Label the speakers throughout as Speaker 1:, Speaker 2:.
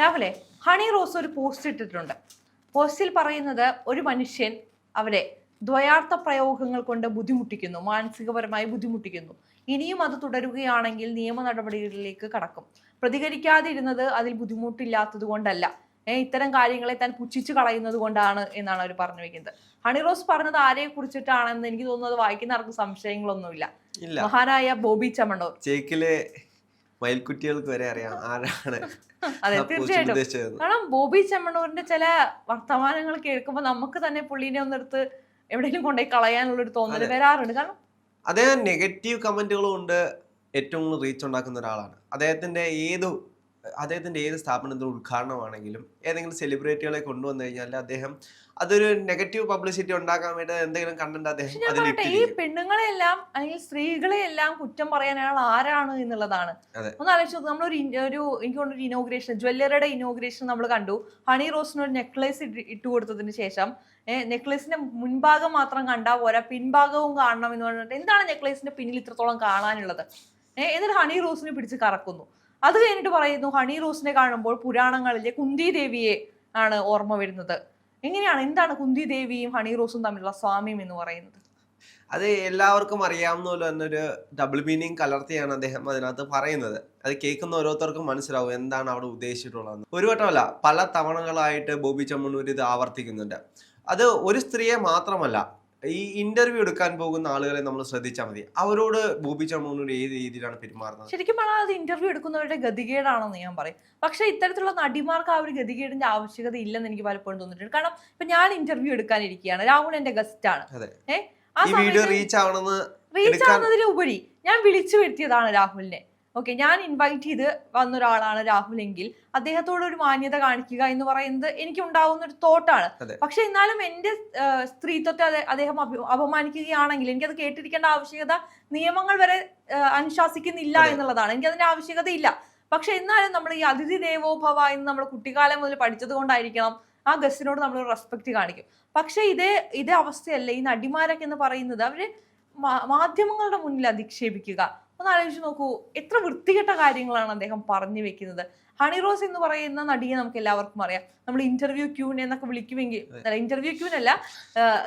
Speaker 1: രാഹുലെ ഹണി റോസ് ഒരു പോസ്റ്റ് ഇട്ടിട്ടുണ്ട്. പോസ്റ്റിൽ പറയുന്നത് ഒരു മനുഷ്യൻ അവരെ ദ്വയാർത്ഥ പ്രയോഗങ്ങൾ കൊണ്ട് ബുദ്ധിമുട്ടിക്കുന്നു മാനസികപരമായി ബുദ്ധിമുട്ടിക്കുന്നു. ഇനിയും അത് തുടരുകയാണെങ്കിൽ നിയമ നടപടികളിലേക്ക് കടക്കും. പ്രതികരിക്കാതിരുന്നത് അതിൽ ബുദ്ധിമുട്ടില്ലാത്തത് കൊണ്ടല്ല. ഏഹ് ഇത്തരം കാര്യങ്ങളെ താൻ പുച്ഛിച്ചു കളയുന്നത് കൊണ്ടാണ് എന്നാണ് അവർ പറഞ്ഞു വെക്കുന്നത്. ഹണി റോസ് പറഞ്ഞത് ആരെ കുറിച്ചിട്ടാണെന്ന് എനിക്ക് തോന്നുന്നത് വായിക്കുന്ന ആർക്കും സംശയങ്ങളൊന്നുമില്ല. മഹാനായ ബോബി ചമണോ
Speaker 2: ചേക്കിലെ മയിൽക്കുട്ടികൾക്ക് വരെ അറിയാം ആരാണ്
Speaker 1: അതെ തീർച്ചയായിട്ടും. കാരണം ബോബി ചെമ്മണൂരിന്റെ ചില വർത്തമാനങ്ങൾ കേൾക്കുമ്പോൾ നമുക്ക് തന്നെ പുള്ളീനെ ഒന്നെടുത്ത് എവിടെയെങ്കിലും കൊണ്ടുപോയി കളയാനുള്ള ഒരു തോന്നൽ വരാറുണ്ട്. കാരണം
Speaker 2: അദ്ദേഹം നെഗറ്റീവ് കമന്റുകളും ഉണ്ട് ഏറ്റവും കൂടുതൽ റീച്ച് ഉണ്ടാക്കുന്ന ഒരാളാണ്. അദ്ദേഹത്തിന്റെ ഏത് അദ്ദേഹത്തിന്റെ ഏത് സ്ഥാപനത്തിന്റെ ഉദ്ഘാടനമാണെങ്കിലും ഏതെങ്കിലും സെലിബ്രിറ്റികളെ കൊണ്ടുവന്നു കഴിഞ്ഞാൽ അദ്ദേഹം അതൊരു നെഗറ്റീവ് പബ്ലിസിറ്റി ഉണ്ടാക്കാൻ വേണ്ടി എന്തെങ്കിലും കണ്ടന്റ് അദ്ദേഹം
Speaker 1: ഈ പെണ്ണുങ്ങളെല്ലാം അല്ലെങ്കിൽ സ്ത്രീകളെയെല്ലാം കുറ്റം പറയാൻ അയാൾ ആരാണ് എന്നുള്ളതാണ്. ഒന്ന് ആലോചിച്ചു നമ്മൾ ഒരു ഒരു എനിക്ക് തോന്നുന്നു ഒരു ഇനോഗ്രേഷൻ ജ്വല്ലറിയുടെ ഇനോഗ്രേഷൻ നമ്മൾ കണ്ടു. ഹണി റോസിന് ഒരു നെക്ലേസ് ഇട്ട് കൊടുത്തതിന് ശേഷം നെക്ലേസിന്റെ മുൻഭാഗം മാത്രം കണ്ടാൽ പോരാ പിൻഭാഗവും കാണണം എന്ന് പറഞ്ഞിട്ട് എന്താണ് നെക്ലേസിന്റെ പിന്നിൽ ഇത്രത്തോളം കാണാനുള്ളത്? ഏഹ് എന്നിട്ട് ഹണി റോസിനെ പിടിച്ച് കറക്കുന്നു. അത് കഴിഞ്ഞിട്ട് പറയുന്നു ഹണി റോസിനെ കാണുമ്പോൾ പുരാണങ്ങളിലെ കുന്തി ദേവിയെ ആണ് ഓർമ്മ വരുന്നത്. എങ്ങനെയാണ് എന്താണ് കുന്തി ദേവിയും ഹണി റോസും തമ്മിലുള്ള സ്വാമ്യം എന്ന് പറയുന്നത്?
Speaker 2: അത് എല്ലാവർക്കും അറിയാവുന്ന പോലെ തന്നെ ഒരു ഡബിൾ മീനിങ് കലർത്തിയാണ് അദ്ദേഹം അതിനകത്ത് പറയുന്നത്. അത് കേൾക്കുന്ന ഓരോരുത്തർക്കും മനസ്സിലാവും എന്താണ് അവിടെ ഉദ്ദേശിച്ചിട്ടുള്ളതെന്ന്. ഒരു വട്ടമല്ല പല തവണകളായിട്ട് ബോബി ചമ്മണ്ണൂർ ഇത് ആവർത്തിക്കുന്നുണ്ട്. അത് ഒരു സ്ത്രീയെ മാത്രമല്ല ഈ ഇന്റർവ്യൂ എടുക്കാൻ പോകുന്ന ആളുകളെ നമ്മൾ ശ്രദ്ധിച്ചാൽ മതി. അവരോട് ബോബി ചമ്മണ്ണൂർ ഏത് രീതിയിലാണ് പെരുമാറുന്നത്?
Speaker 1: ശരിക്കും പറഞ്ഞാൽ അത് ഇന്റർവ്യൂ എടുക്കുന്നവരുടെ ഗതികേടാണെന്ന് ഞാൻ പറയും. പക്ഷെ ഇത്തരത്തിലുള്ള നടിമാർക്ക് ആ ഒരു ഗതികേടിന്റെ ആവശ്യകത ഇല്ലെന്ന് എനിക്ക് പലപ്പോഴും തോന്നിയിട്ടുണ്ട്. കാരണം ഇപ്പൊ ഞാൻ ഇന്റർവ്യൂ എടുക്കാനിരിക്കുകയാണ്. രാഹുൽ എന്റെ ഗസ്റ്റ് ആണ്. ഏഹ്
Speaker 2: റീച്ച്
Speaker 1: ആവുന്നതിലുപരി ഞാൻ വിളിച്ചു വരുത്തിയതാണ് രാഹുലിനെ. ഓക്കെ ഞാൻ ഇൻവൈറ്റ് ചെയ്ത് വന്ന ഒരാളാണ് രാഹുൽ എങ്കിൽ അദ്ദേഹത്തോട് ഒരു മാന്യത കാണിക്കുക എന്ന് പറയുന്നത് എനിക്ക് ഉണ്ടാവുന്ന ഒരു തോട്ടാണ് പക്ഷെ എന്നാലും എന്റെ സ്ത്രീത്വത്തെ അദ്ദേഹം അപമാനിക്കുകയാണെങ്കിൽ എനിക്കത് കേട്ടിരിക്കേണ്ട ആവശ്യകത നിയമങ്ങൾ വരെ അനുശാസിക്കുന്നില്ല എന്നുള്ളതാണ്. എനിക്ക് അതിന്റെ ആവശ്യകതയില്ല. പക്ഷെ എന്നാലും നമ്മൾ ഈ അതിഥി ദേവോഭവ എന്ന് നമ്മൾ കുട്ടിക്കാലം മുതൽ പഠിച്ചത് കൊണ്ടായിരിക്കണം ആ ഗസ്റ്റിനോട് നമ്മൾ റെസ്പെക്ട് കാണിക്കും. പക്ഷെ ഇതേ ഇതേ അവസ്ഥയല്ല. ഈ നടിമാരൊക്കെ എന്ന് പറയുന്നത് അവർ മാധ്യമങ്ങളുടെ മുന്നിൽ അധിക്ഷേപിക്കുക. ഒന്ന് ആലോചിച്ച് നോക്കൂ എത്ര വൃത്തികെട്ട കാര്യങ്ങളാണ് അദ്ദേഹം പറഞ്ഞു വെക്കുന്നത്. ഹണി റോസ് എന്ന് പറയുന്ന നടിയെ നമുക്ക് എല്ലാവർക്കും അറിയാം. നമ്മൾ ഇന്റർവ്യൂ ക്യൂൻ എന്നൊക്കെ വിളിക്കുമെങ്കിൽ അല്ല ഇന്റർവ്യൂ ക്യൂൻ അല്ല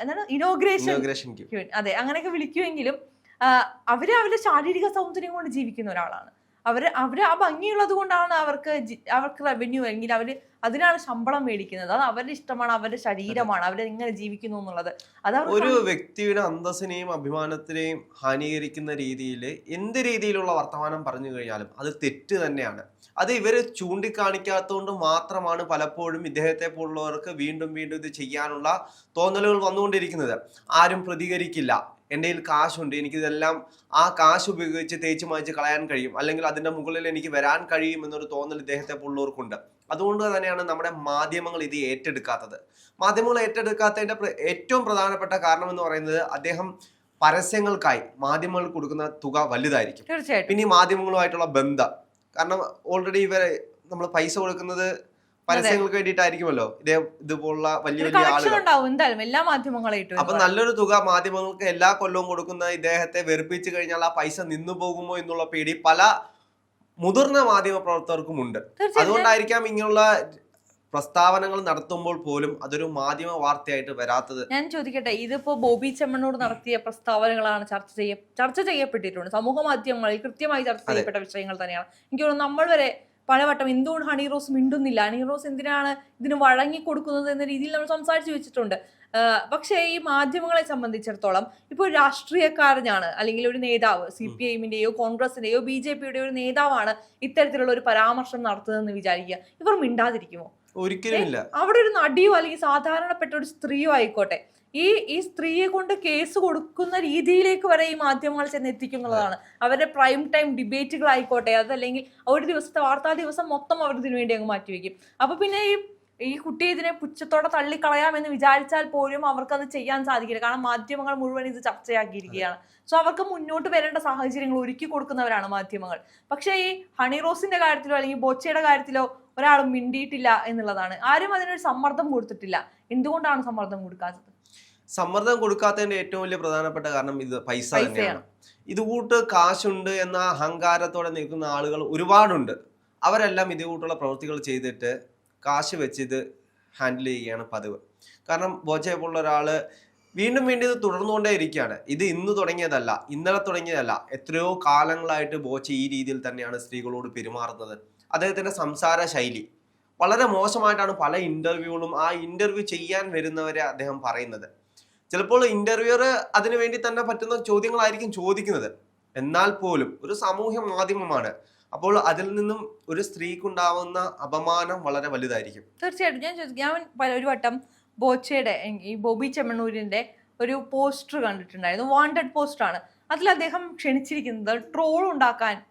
Speaker 1: എന്താണ്? ഇനോഗ്രേഷൻ ക്യൂൻ അതെ അങ്ങനെയൊക്കെ വിളിക്കുമെങ്കിലും അവർ അവരുടെ ശാരീരിക സൗന്ദര്യം കൊണ്ട് ജീവിക്കുന്ന ഒരാളാണ്. അവർ അവർ ആ ഭംഗിയുള്ളത് കൊണ്ടാണ് അവർക്ക് അവർക്ക് റവന്യൂ അല്ലെങ്കിൽ അവർ അതിനാണ് ശമ്പളം മേടിക്കുന്നത്. അത് അവരുടെ ഇഷ്ടമാണ് അവരുടെ ശരീരമാണ് അവർ എങ്ങനെ ജീവിക്കുന്നു എന്നുള്ളത്. അത്
Speaker 2: ഒരു വ്യക്തിയുടെ അന്തസ്സിനെയും അഭിമാനത്തിനെയും ഹാനികരിക്കുന്ന രീതിയിൽ എന്ത് രീതിയിലുള്ള വർത്തമാനം പറഞ്ഞു കഴിഞ്ഞാലും അത് തെറ്റ് തന്നെയാണ്. അത് ഇവർ ചൂണ്ടിക്കാണിക്കാത്തതുകൊണ്ട് മാത്രമാണ് പലപ്പോഴും ഇദ്ദേഹത്തെ പോലുള്ളവർക്ക് വീണ്ടും വീണ്ടും ഇത് ചെയ്യാനുള്ള തോന്നലുകൾ വന്നുകൊണ്ടിരിക്കുന്നത്. ആരും പ്രതികരിക്കില്ല. എന്റെ കയ്യിൽ കാശുണ്ട്. എനിക്കിതെല്ലാം ആ കാശ് ഉപയോഗിച്ച് തേച്ച് മായ്ച്ച് കളയാൻ കഴിയും. അല്ലെങ്കിൽ അതിന്റെ മുകളിൽ എനിക്ക് വരാൻ കഴിയും എന്നൊരു തോന്നൽ ഇദ്ദേഹത്തെ പോലുള്ളവർക്കുണ്ട് അതുകൊണ്ട് തന്നെയാണ് നമ്മുടെ മാധ്യമങ്ങൾ ഇത് ഏറ്റെടുക്കാത്തത്. മാധ്യമങ്ങൾ ഏറ്റെടുക്കാത്തതിന്റെ ഏറ്റവും പ്രധാനപ്പെട്ട കാരണം എന്ന് പറയുന്നത് അദ്ദേഹം പരസ്യങ്ങൾക്കായി മാധ്യമങ്ങൾ കൊടുക്കുന്ന തുക വലുതായിരിക്കും.
Speaker 1: തീർച്ചയായിട്ടും.
Speaker 2: പിന്നെ ഈ മാധ്യമങ്ങളുമായിട്ടുള്ള ബന്ധം. കാരണം ഓൾറെഡി ഇവരെ നമ്മൾ പൈസ കൊടുക്കുന്നത് പരസ്യങ്ങൾക്ക് വേണ്ടിയിട്ടായിരിക്കുമല്ലോ. ഇതേ ഇതുപോലുള്ള വലിയ വലിയ ആളുകൾ.
Speaker 1: എന്തായാലും എല്ലാ മാധ്യമങ്ങളായിട്ടും
Speaker 2: അപ്പൊ നല്ലൊരു തുക മാധ്യമങ്ങൾക്ക് എല്ലാ കൊല്ലവും കൊടുക്കുന്ന ഇദ്ദേഹത്തെ വെറുപ്പിച്ചു കഴിഞ്ഞാൽ ആ പൈസ നിന്നു പോകുമോ എന്നുള്ള പേടി പല മുതിർന്ന മാധ്യമ പ്രവർത്തകർക്കും ഉണ്ട്. അതുകൊണ്ടായിരിക്കാം ഇങ്ങനെയുള്ള പ്രസ്താവനകൾ നടത്തുമ്പോൾ പോലും അതൊരു മാധ്യമ വാർത്തയായിട്ട് വരാത്തത്.
Speaker 1: ഞാൻ ചോദിക്കട്ടെ ഇതിപ്പോ ബോബി ചെമ്മണ്ണൂർ നടത്തിയ പ്രസ്താവനകളാണ് ചർച്ച ചെയ്യ ചർച്ച ചെയ്യപ്പെട്ടിട്ടുണ്ട്. സമൂഹ മാധ്യമങ്ങളിൽ കൃത്യമായി ചർച്ച ചെയ്യപ്പെട്ട വിഷയങ്ങൾ തന്നെയാണ്. എനിക്ക് തോന്നുന്നു നമ്മൾ വരെ പലവട്ടം എന്തുകൊണ്ട് ഹണി റോസ് മിണ്ടുന്നില്ല? ഹണി റോസ് എന്തിനാണ് ഇതിന് വഴങ്ങി കൊടുക്കുന്നത് എന്ന രീതിയിൽ നമ്മൾ സംസാരിച്ചു വെച്ചിട്ടുണ്ട്. പക്ഷേ ഈ മാധ്യമങ്ങളെ സംബന്ധിച്ചിടത്തോളം ഇപ്പോൾ രാഷ്ട്രീയക്കാരനാണ് അല്ലെങ്കിൽ ഒരു നേതാവ് സി പി ഐഎമ്മിന്റെയോ കോൺഗ്രസിന്റെയോ ബി ജെ പിയുടെയോ ഒരു നേതാവാണ് ഇത്തരത്തിലുള്ള ഒരു പരാമർശം നടത്തുന്നതെന്ന് വിചാരിക്കുക. ഇവർ മിണ്ടാതിരിക്കുമോ?
Speaker 2: ഒരിക്കലും
Speaker 1: അവിടെ ഒരു നടിയോ അല്ലെങ്കിൽ സാധാരണപ്പെട്ട ഒരു സ്ത്രീയോ ആയിക്കോട്ടെ. ഈ ഈ സ്ത്രീയെ കൊണ്ട് കേസ് കൊടുക്കുന്ന രീതിയിലേക്ക് വരെ ഈ മാധ്യമങ്ങൾ ചെന്ന് എത്തിക്കുന്നതാണ് അവരുടെ പ്രൈം ടൈം ഡിബേറ്റുകൾ ആയിക്കോട്ടെ അതല്ലെങ്കിൽ ഒരു ദിവസത്തെ വാർത്താ ദിവസം മൊത്തം അവർ ഇതിനു വേണ്ടി അങ്ങ് മാറ്റിവെക്കും. അപ്പൊ പിന്നെ ഈ ഈ കുട്ടിയെ ഇതിനെ പുച്ഛത്തോടെ തള്ളിക്കളയാമെന്ന് വിചാരിച്ചാൽ പോലും അവർക്കത് ചെയ്യാൻ സാധിക്കില്ല. കാരണം മാധ്യമങ്ങൾ മുഴുവൻ ഇത് ചർച്ചയാക്കിയിരിക്കുകയാണ്. സോ അവർക്ക് മുന്നോട്ട് വരേണ്ട സാഹചര്യങ്ങൾ ഒരുക്കി കൊടുക്കുന്നവരാണ് മാധ്യമങ്ങൾ. പക്ഷേ ഈ ഹണി റോസിന്റെ കാര്യത്തിലോ അല്ലെങ്കിൽ ബോച്ചയുടെ കാര്യത്തിലോ ഒരാളും മിണ്ടിയിട്ടില്ല എന്നുള്ളതാണ്. ആരും അതിനൊരു സമ്മർദ്ദം കൊടുത്തിട്ടില്ല. എന്തുകൊണ്ടാണ് സമ്മർദ്ദം കൊടുക്കാത്തത്?
Speaker 2: സമ്മർദ്ദം കൊടുക്കാത്തതിന്റെ ഏറ്റവും വലിയ പ്രധാനപ്പെട്ട കാരണം ഇത് പൈസ തന്നെയാണ്. ഇത് കൂട്ട് കാശുണ്ട് എന്ന അഹങ്കാരത്തോടെ നിൽക്കുന്ന ആളുകൾ ഒരുപാടുണ്ട്. അവരെല്ലാം ഇത് കൂട്ടുള്ള പ്രവൃത്തികൾ ചെയ്തിട്ട് കാശ് വെച്ച് ഇത് ഹാൻഡിൽ ചെയ്യുകയാണ് പതിവ്. കാരണം ബോജയെ പോലുള്ള ഒരാൾ വീണ്ടും വീണ്ടും ഇത് തുടർന്നുകൊണ്ടേ ഇരിക്കുകയാണ്. ഇത് ഇന്ന് തുടങ്ങിയതല്ല ഇന്നലെ തുടങ്ങിയതല്ല. എത്രയോ കാലങ്ങളായിട്ട് ബോച്ച ഈ രീതിയിൽ തന്നെയാണ് സ്ത്രീകളോട് പെരുമാറുന്നത്. അദ്ദേഹത്തിന്റെ സംസാര ശൈലി വളരെ മോശമായിട്ടാണ് പല ഇന്റർവ്യൂകളും ആ ഇന്റർവ്യൂ ചെയ്യാൻ വരുന്നവരെ അദ്ദേഹം പറയുന്നത്. ചിലപ്പോൾ ഇന്റർവ്യൂർ അതിനു വേണ്ടി തന്നെ പറ്റുന്ന ചോദ്യങ്ങളായിരിക്കും ചോദിക്കുന്നത്. എന്നാൽ പോലും ഒരു സാമൂഹ്യ മാധ്യമമാണ്. അപ്പോൾ അതിൽ നിന്നും ഒരു സ്ത്രീക്കുണ്ടാവുന്ന അപമാനം വളരെ വലുതായിരിക്കും.
Speaker 1: തീർച്ചയായിട്ടും. ഞാൻ ഞാൻ ഒരു വട്ടം ബോച്ചയുടെ ഈ ബോബി ചെമ്മണ്ണൂരിന്റെ ഒരു പോസ്റ്റർ കണ്ടിട്ടുണ്ടായിരുന്നു. വാണ്ടഡ് പോസ്റ്റർ ആണ്. അതിൽ അദ്ദേഹം ക്ഷണിച്ചിരിക്കുന്നത് ട്രോൾ ഉണ്ടാക്കാൻ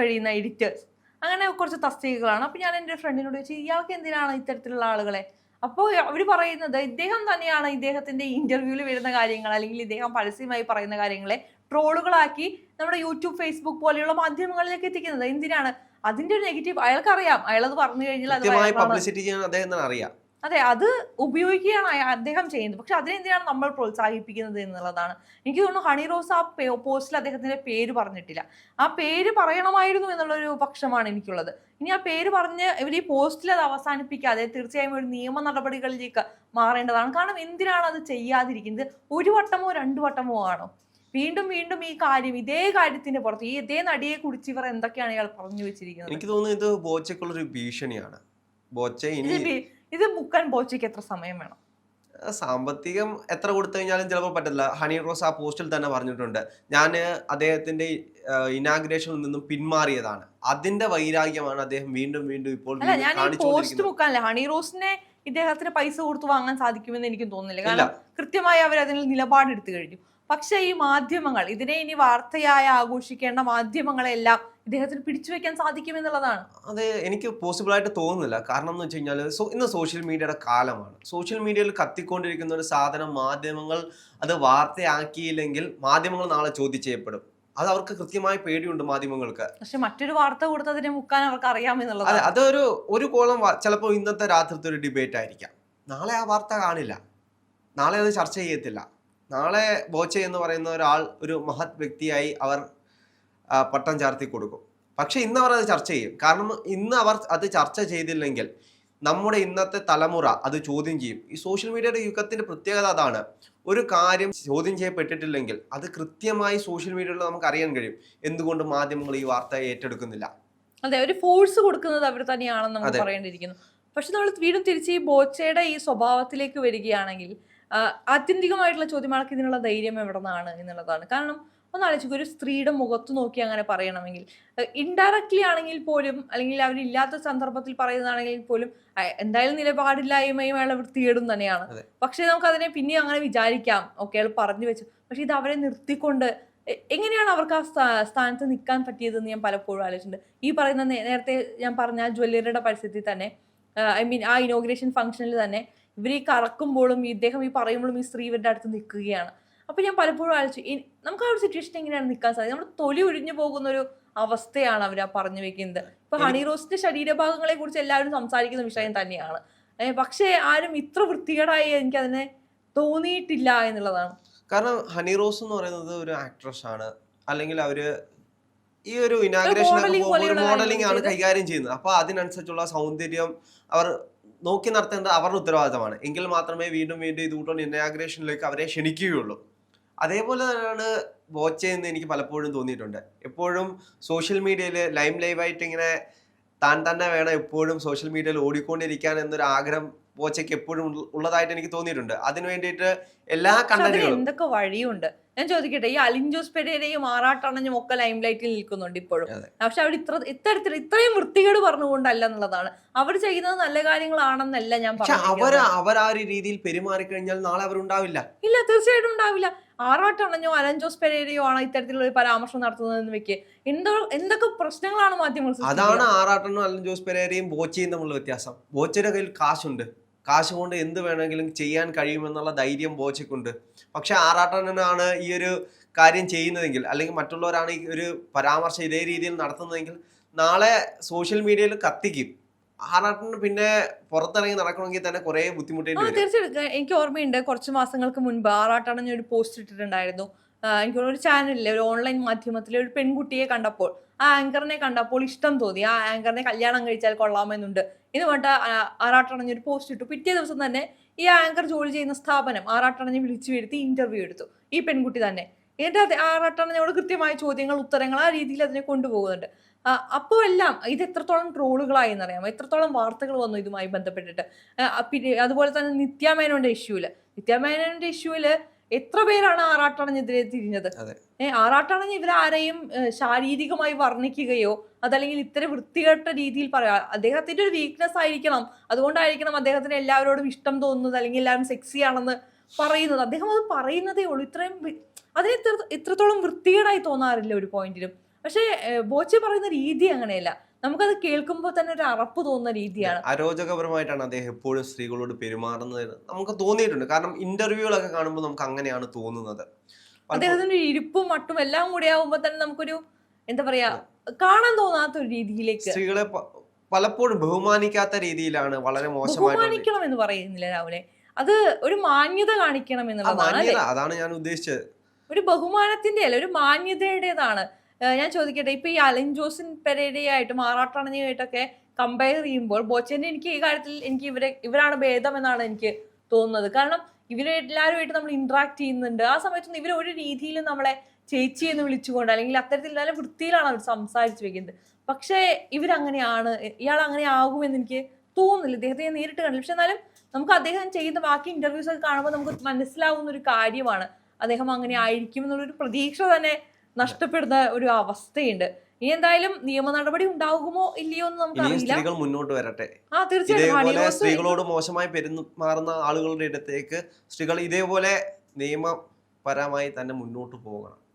Speaker 1: കഴിയുന്ന എഡിറ്റേഴ്സ്. അങ്ങനെ കുറച്ച് തസ്തികകളാണ്. അപ്പോൾ ഞാൻ എന്റെ ഫ്രണ്ടിനോട് ചോദിച്ചു ഇയാൾക്ക് എന്തിനാണ് ഇത്തരത്തിലുള്ള ആളുകളെ? അപ്പോൾ അവർ പറയുന്നത് ഇദ്ദേഹം തന്നെയാണ് ഇദ്ദേഹത്തിന്റെ ഇന്റർവ്യൂവിൽ വരുന്ന കാര്യങ്ങൾ അല്ലെങ്കിൽ ഇദ്ദേഹം പരസ്യമായി പറയുന്ന കാര്യങ്ങളെ ട്രോളുകളാക്കി നമ്മുടെ യൂട്യൂബ് ഫേസ്ബുക്ക് പോലെയുള്ള മാധ്യമങ്ങളിലേക്ക് എത്തിക്കുന്നത്. എന്തിനാണ്? അതിന്റെ ഒരു നെഗറ്റീവ് അയാൾക്കറിയാം. അയാളത് പറഞ്ഞു കഴിഞ്ഞാൽ അത്.
Speaker 2: പബ്ലിസിറ്റി ചെയ്യാൻ അദ്ദേഹം അറിയാം.
Speaker 1: അതെ അത് ഉപയോഗിക്കുകയാണ് അദ്ദേഹം ചെയ്യുന്നത്. പക്ഷെ അതിനെന്തിനാണ് നമ്മൾ പ്രോത്സാഹിപ്പിക്കുന്നത് എന്നുള്ളതാണ്. എനിക്ക് തോന്നുന്നു ഹണി റോസ് ആ പോസ്റ്റിൽ അദ്ദേഹത്തിന്റെ പേര് പറഞ്ഞിട്ടില്ല. ആ പേര് പറയണമായിരുന്നു എന്നുള്ളൊരു പക്ഷമാണ് എനിക്കുള്ളത്. ഇനി ആ പേര് പറഞ്ഞ് ഇവർ ഈ പോസ്റ്റിൽ അത് അവസാനിപ്പിക്കാതെ തീർച്ചയായും ഒരു നിയമ നടപടികളിലേക്ക് മാറേണ്ടതാണ്. കാരണം എന്തിനാണ് അത് ചെയ്യാതിരിക്കുന്നത്? ഒരു വട്ടമോ രണ്ടു വട്ടമോ ആണോ? വീണ്ടും വീണ്ടും ഈ കാര്യം ഇതേ കാര്യത്തിന്റെ പുറത്ത് ഈ ഇതേ നടിയെ കുറിച്ച് ഇവർ എന്തൊക്കെയാണ് ഇയാൾ പറഞ്ഞു വെച്ചിരിക്കുന്നത്?
Speaker 2: എനിക്ക് തോന്നുന്നു ഇത് ബോച്ചയ്ക്കുള്ളൊരു ഭീഷണിയാണ്. ബോച്ച ഇനി
Speaker 1: ഇത് മുക്കാൻ പോച്ചയ്ക്ക് എത്ര സമയം വേണം?
Speaker 2: സാമ്പത്തികം എത്ര കൊടുത്തു കഴിഞ്ഞാലും ചിലപ്പോൾ പറ്റില്ല ഹണി റോസ് ആ പോസ്റ്റിൽ തന്നെ പറഞ്ഞിട്ടുണ്ട്. ഞാൻ അദ്ദേഹത്തിന്റെ ഇനാഗ്രേഷനിൽ നിന്നും പിന്മാറിയതാണ്. അതിന്റെ വൈരാഗ്യമാണ് അദ്ദേഹം വീണ്ടും വീണ്ടും ഇപ്പോൾ
Speaker 1: പോസ്റ്റ് ഹണി റോസിനെ ഇദ്ദേഹത്തിന് പൈസ കൊടുത്ത് വാങ്ങാൻ സാധിക്കുമെന്ന് എനിക്ക് തോന്നുന്നില്ല. കാരണം കൃത്യമായി അവർ അതിൽ നിലപാടെടുത്തു കഴിഞ്ഞു. പക്ഷേ ഈ മാധ്യമങ്ങൾ ഇതിനെ ഇനി വാർത്തയായി ആഘോഷിക്കേണ്ട മാധ്യമങ്ങളെല്ലാം ഇദ്ദേഹത്തിന് പിടിച്ചു വെക്കാൻ സാധിക്കുമെന്നുള്ളതാണ്
Speaker 2: അത് എനിക്ക് പോസിബിൾ ആയിട്ട് തോന്നുന്നില്ല. കാരണം എന്ന് വെച്ച് കഴിഞ്ഞാൽ സോ ഇന്ന് സോഷ്യൽ മീഡിയയുടെ കാലമാണ്. സോഷ്യൽ മീഡിയയിൽ കത്തിക്കൊണ്ടിരിക്കുന്ന ഒരു സാധനം മാധ്യമങ്ങൾ അത് വാർത്തയാക്കിയില്ലെങ്കിൽ മാധ്യമങ്ങൾ നാളെ ചോദ്യം ചെയ്യപ്പെടും. അത് അവർക്ക് കൃത്യമായ പേടിയുണ്ട് മാധ്യമങ്ങൾക്ക്.
Speaker 1: പക്ഷെ മറ്റൊരു വാർത്ത കൊടുത്തതിനെ മുക്കാൻ അവർക്ക്
Speaker 2: അതെ
Speaker 1: അറിയാമെന്നുള്ളതാണ്
Speaker 2: അതൊരു ഒരു കോളം ചിലപ്പോൾ ഇന്നത്തെ രാത്രിത്തെ ഒരു ഡിബേറ്റ് ആയിരിക്കാം. നാളെ ആ വാർത്ത കാണില്ല. നാളെ അത് ചർച്ച ചെയ്യത്തില്ല. നാളെ ബോച്ചെ എന്ന് പറയുന്ന ഒരാൾ ഒരു മഹത് വ്യക്തിയായി അവർ പട്ടം ചാർത്തി കൊടുക്കും. പക്ഷെ ഇന്ന് അവർ അത് ചർച്ച ചെയ്യും. കാരണം ഇന്ന് അവർ അത് ചർച്ച ചെയ്തില്ലെങ്കിൽ നമ്മുടെ ഇന്നത്തെ തലമുറ അത് ചോദ്യം ചെയ്യും. ഈ സോഷ്യൽ മീഡിയയുടെ യുഗത്തിന്റെ പ്രത്യേകത അതാണ്. ഒരു കാര്യം ചോദ്യം ചെയ്യപ്പെട്ടിട്ടില്ലെങ്കിൽ അത് കൃത്യമായി സോഷ്യൽ മീഡിയയിൽ നമുക്ക് അറിയാൻ കഴിയും. എന്തുകൊണ്ട് മാധ്യമങ്ങൾ ഈ വാർത്ത ഏറ്റെടുക്കുന്നില്ല?
Speaker 1: അതെ ഒരു ഫോഴ്സ് കൊടുക്കുന്നത് അവർ തന്നെയാണെന്ന്
Speaker 2: നമ്മൾ.
Speaker 1: പറയേണ്ടിയിരിക്കുന്നു. പക്ഷെ നമ്മൾ വീണ്ടും തിരിച്ച് ഈ ബോച്ചയുടെ ഈ സ്വഭാവത്തിലേക്ക് വരികയാണെങ്കിൽ ആത്യന്തികമായിട്ടുള്ള ചോദ്യമാണ് ഇതിനുള്ള ധൈര്യം എവിടെ നിന്നാണ് എന്നുള്ളതാണ്. കാരണം ഒന്ന് ആലോചിക്കുക ഒരു സ്ത്രീയുടെ മുഖത്ത് നോക്കി അങ്ങനെ പറയണമെങ്കിൽ. ഇൻഡയറക്ട്ലി ആണെങ്കിൽ പോലും അല്ലെങ്കിൽ അവരില്ലാത്ത സന്ദർഭത്തിൽ പറയുന്നതാണെങ്കിൽ പോലും എന്തായാലും നിലപാടില്ലായ്മയും അയാളെ വൃത്തികേടും തന്നെയാണ്. പക്ഷേ നമുക്ക് അതിനെ പിന്നെ അങ്ങനെ വിചാരിക്കാം. ഓക്കെ അയാൾ പറഞ്ഞു വെച്ചു. പക്ഷെ ഇത് അവരെ നിർത്തിക്കൊണ്ട് എങ്ങനെയാണ് അവർക്ക് ആ സ്ഥാനത്ത് നിൽക്കാൻ പറ്റിയതെന്ന് ഞാൻ പലപ്പോഴും ആലോചിച്ചിട്ടുണ്ട്. ഈ പറയുന്ന നേരത്തെ ഞാൻ പറഞ്ഞ ജ്വല്ലറിയുടെ പരസ്യത്തിൽ തന്നെ ഐ മീൻ ആ ഇനോഗ്രേഷൻ ഫംഗ്ഷനിൽ തന്നെ ഇവർ ഈ കറക്കുമ്പോഴും ഇദ്ദേഹം ഈ പറയുമ്പോഴും ഈ സ്ത്രീ ഇവരുടെ അടുത്ത് നിൽക്കുകയാണ്. അപ്പൊ ഞാൻ പലപ്പോഴും ആലോചിച്ചു നമുക്ക് ആ ഒരു സിറ്റുവേഷൻ എങ്ങനെയാണ് നിൽക്കാൻ സാധിക്കും നമ്മുടെ തൊലി ഒഴിഞ്ഞു പോകുന്ന ഒരു അവസ്ഥയാണ് അവർ ആ പറഞ്ഞു വെക്കുന്നത്. ഇപ്പൊ ഹണി റോസിന്റെ ശരീരഭാഗങ്ങളെ കുറിച്ച് എല്ലാവരും സംസാരിക്കുന്ന വിഷയം തന്നെയാണ്. പക്ഷേ ആരും ഇത്ര വൃത്തികേടായി എനിക്ക് അതിനെ തോന്നിയിട്ടില്ല എന്നുള്ളതാണ്.
Speaker 2: കാരണം ഹണി റോസ് എന്ന് പറയുന്നത് ഒരു ആക്ട്രസ് ആണ്. അല്ലെങ്കിൽ അവർ ഈ ഒരു ഇനാഗ്രേഷൻ മോഡലിംഗ് ആണ് കൈകാര്യം ചെയ്യുന്നത്. അപ്പൊ അതിനനുസരിച്ചുള്ള സൗന്ദര്യം അവർ നോക്കി നടത്തേണ്ടത് അവരുടെ ഉത്തരവാദിത്തമാണ്. എങ്കിൽ മാത്രമേ വീണ്ടും വീണ്ടും ഇതുകൂട്ടുള്ള ഇനാഗ്രേഷനിലേക്ക് അവരെ ക്ഷണിക്കുകയുള്ളൂ. അതേപോലെ തന്നെയാണ് വാച്ച് ചെയ്യുന്നത് എനിക്ക് പലപ്പോഴും തോന്നിയിട്ടുണ്ട്. എപ്പോഴും സോഷ്യൽ മീഡിയയിൽ ലൈം ലൈവായിട്ട് ഇങ്ങനെ താൻ തന്നെ വേണം എപ്പോഴും സോഷ്യൽ മീഡിയയിൽ ഓടിക്കൊണ്ടിരിക്കാൻ എന്നൊരു ആഗ്രഹം ബോച്ചയ്ക്ക് എപ്പോഴും ഉള്ളതായിട്ട് എനിക്ക് തോന്നിയിട്ടുണ്ട്. അതിനു വേണ്ടിയിട്ട് എല്ലാ കണ്ടന്റുകളും
Speaker 1: എന്തൊക്കെ വഴിയുണ്ട്? ഞാൻ ചോദിക്കട്ടെ ഈ അലിഞ്ചോസ് പെരേരയും ആറാട്ടണഞ്ഞും ഒക്കെ ലൈം ലൈറ്റിൽ നിൽക്കുന്നുണ്ട് ഇപ്പോഴും. പക്ഷെ അവർ ഇത്ര ഇത്തരത്തിൽ ഇത്രയും വൃത്തികേട് പറഞ്ഞുകൊണ്ടല്ല എന്നുള്ളതാണ്. അവർ ചെയ്യുന്നത് നല്ല കാര്യങ്ങളാണെന്നല്ല ഞാൻ
Speaker 2: അവർ. അവർ ആ ഒരു രീതിയിൽ പെരുമാറി കഴിഞ്ഞാൽ നാളെ അവരുണ്ടാവില്ല
Speaker 1: ഇല്ല തീർച്ചയായിട്ടും ഉണ്ടാവില്ല. ആറാട്ടണഞ്ഞോ അലഞ്ചോസ് പെരേരയോ ആണ് ഇത്തരത്തിലുള്ള ഒരു പരാമർശം നടത്തുന്നതെന്ന് വെക്ക്. എന്തോ എന്തൊക്കെ പ്രശ്നങ്ങളാണ് മാധ്യമങ്ങൾ?
Speaker 2: അതാണ് ആറാട്ടണ്ണോ അലഞ്ചോസ് പെരേരയും ബോച്ചയും തമ്മിലുള്ള വ്യത്യാസം. ബോച്ചയുടെ കയ്യിൽ കാശുണ്ട്. കാശ് കൊണ്ട് എന്ത് വേണമെങ്കിലും ചെയ്യാൻ കഴിയുമെന്നുള്ള ധൈര്യം ബോച്ചയ്ക്കുണ്ട് പക്ഷെ ആറാട്ടനാണ് ഈ ഒരു കാര്യം ചെയ്യുന്നതെങ്കിൽ അല്ലെങ്കിൽ മറ്റുള്ളവരാണ് ഈ ഒരു പരാമർശം ഇതേ രീതിയിൽ നടത്തുന്നതെങ്കിൽ നാളെ സോഷ്യൽ മീഡിയയിൽ കത്തിക്കും. ആറാട്ടന് പിന്നെ പുറത്തിറങ്ങി നടക്കണമെങ്കിൽ തന്നെ കുറെ ബുദ്ധിമുട്ടേണ്ടി
Speaker 1: തീർച്ചയായിട്ടും. എനിക്ക് ഓർമ്മയുണ്ട് കുറച്ച് മാസങ്ങൾക്ക് മുൻപ് ആറാട്ടണഞ്ഞ ഒരു പോസ്റ്റ് ഇട്ടിട്ടുണ്ടായിരുന്നു. എനിക്ക് ഒരു ചാനലിലെ ഒരു ഓൺലൈൻ മാധ്യമത്തിലെ ഒരു പെൺകുട്ടിയെ കണ്ടപ്പോൾ ആ ആങ്കറിനെ കണ്ടപ്പോൾ ഇഷ്ടം തോന്നി. ആ ആങ്കറിനെ കല്യാണം കഴിച്ചാൽ കൊള്ളാമെന്നുണ്ട്. എന്ന് പറഞ്ഞിട്ട് ആറാട്ടണഞ്ഞൊരു പോസ്റ്റ് ഇട്ടു. പിറ്റേ ദിവസം തന്നെ ഈ ആങ്കർ ജോലി ചെയ്യുന്ന സ്ഥാപനം ആറാട്ടണഞ്ഞ് വിളിച്ചു വരുത്തി ഇന്റർവ്യൂ എടുത്തു. ഈ പെൺകുട്ടി തന്നെ. എന്നിട്ട് ആറാട്ടണഞ്ഞോട് കൃത്യമായ ചോദ്യങ്ങൾ ഉത്തരങ്ങൾ ആ രീതിയിൽ അതിനെ കൊണ്ടുപോകുന്നുണ്ട്. അപ്പോൾ എല്ലാം ഇത് എത്രത്തോളം ട്രോളുകളായി എന്നറിയാമോ? എത്രത്തോളം വാർത്തകൾ വന്നു ഇതുമായി ബന്ധപ്പെട്ടിട്ട്? അതുപോലെ തന്നെ നിത്യാമേനോന്റെ ഇഷ്യൂൽ നിത്യാമേനോന്റെ ഇഷ്യൂൽ എത്ര പേരാണ് ആറാട്ടണഞ്ഞെതിരെ തിരിഞ്ഞത്?
Speaker 2: അതെ.
Speaker 1: ഏ ആറാട്ടണഞ്ഞ് ഇവരാരെയും ശാരീരികമായി വർണിക്കുകയോ അതല്ലെങ്കിൽ ഇത്ര വൃത്തികെട്ട രീതിയിൽ പറയാം. അദ്ദേഹത്തിന്റെ ഒരു വീക്ക്നെസ് ആയിരിക്കണം. അതുകൊണ്ടായിരിക്കണം അദ്ദേഹത്തിന് എല്ലാവരോടും ഇഷ്ടം തോന്നുന്നത് അല്ലെങ്കിൽ എല്ലാവരും സെക്സി ആണെന്ന് പറയുന്നത്. അദ്ദേഹം അത് പറയുന്നതേ ഉള്ളൂ. ഇത്രയും അതിന് ഇത്ര ഇത്രത്തോളം വൃത്തികേടായി തോന്നാറില്ല ഒരു പോയിന്റിലും പക്ഷേ ബോച്ചെ പറയുന്ന രീതി അങ്ങനെയല്ല. നമുക്കത് കേൾക്കുമ്പോൾ തന്നെ ഒരു അറപ്പ് തോന്നുന്ന രീതിയാണ്.
Speaker 2: അരോചകപരമായിട്ടാണ് അദ്ദേഹം എപ്പോഴും സ്ത്രീകളോട് പെരുമാറുന്നത് നമുക്ക് തോന്നിയിട്ടുണ്ട്. കാരണം ഇന്റർവ്യൂകളൊക്കെ കാണുമ്പോൾ നമുക്ക് അങ്ങനെയാണ് തോന്നുന്നത്.
Speaker 1: അദ്ദേഹത്തിന്റെ ഇരിപ്പും മട്ടും എല്ലാം കൂടി ആവുമ്പോൾ തന്നെ നമുക്കൊരു എന്താ പറയാ കാണാൻ തോന്നാത്ത ഒരു രീതിയിലേക്ക്.
Speaker 2: സ്ത്രീകളെ പലപ്പോഴും ബഹുമാനിക്കാത്ത രീതിയിലാണ് വളരെ മോശമായിട്ട്
Speaker 1: ബഹുമാനിക്കണം എന്ന് പറയുന്നില്ല രാവിലെ അത് ഒരു മാന്യത കാണിക്കണം എന്നുള്ളതാണ്
Speaker 2: അതാണ് ഞാൻ ഉദ്ദേശിച്ചത്.
Speaker 1: ഒരു ബഹുമാനത്തിന്റെ അല്ല ഒരു മാന്യതയുടേതാണ്. ഞാൻ ചോദിക്കട്ടെ ഇപ്പൊ ഈ അലൻ ജോസിൻ പെരേരയായിട്ടും മാറാട്ടണിയായിട്ടൊക്കെ കമ്പയർ ചെയ്യുമ്പോൾ ബോച്ചേനെ എനിക്ക് ഈ കാര്യത്തിൽ എനിക്ക് ഇവരെ ഇവരാണ് ഭേദം എന്നാണ് എനിക്ക് തോന്നുന്നത്. കാരണം ഇവരെ എല്ലാവരുമായിട്ട് നമ്മൾ ഇന്ററാക്ട് ചെയ്യുന്നുണ്ട്. ആ സമയത്തൊന്നും ഇവർ ഒരു രീതിയിലും നമ്മളെ ചേച്ചി എന്ന് വിളിച്ചുകൊണ്ട് അല്ലെങ്കിൽ അത്തരത്തിൽ നല്ല വൃത്തിയിലാണ് അവർ സംസാരിച്ചു വെക്കുന്നത്. പക്ഷേ ഇവരങ്ങനെയാണ് ഇയാൾ അങ്ങനെ ആകുമെന്ന് എനിക്ക് തോന്നുന്നില്ല. ഇദ്ദേഹത്തെ ഞാൻ നേരിട്ട് കണ്ടില്ല. പക്ഷെ എന്നാലും നമുക്ക് അദ്ദേഹം ചെയ്യുന്ന ബാക്കി ഇന്റർവ്യൂസ് ഒക്കെ കാണുമ്പോൾ നമുക്ക് മനസ്സിലാവുന്ന ഒരു കാര്യമാണ്. അദ്ദേഹം അങ്ങനെ ആയിരിക്കും എന്നുള്ളൊരു പ്രതീക്ഷ തന്നെ നഷ്ടപ്പെടുന്ന ഒരു അവസ്ഥയുണ്ട്. ഇനി എന്തായാലും നിയമ നടപടി ഉണ്ടാകുമോ ഇല്ലയോ എന്ന് നമുക്ക്
Speaker 2: സ്ത്രീകൾ മുന്നോട്ട് വരട്ടെ.
Speaker 1: ആ റോസ്
Speaker 2: സ്ത്രീകളോട് മോശമായി പെരുമാറുന്ന ആളുകളുടെ അടുത്തേക്ക് സ്ത്രീകൾ ഇതേപോലെ നിയമപരമായി തന്നെ മുന്നോട്ട് പോകണം.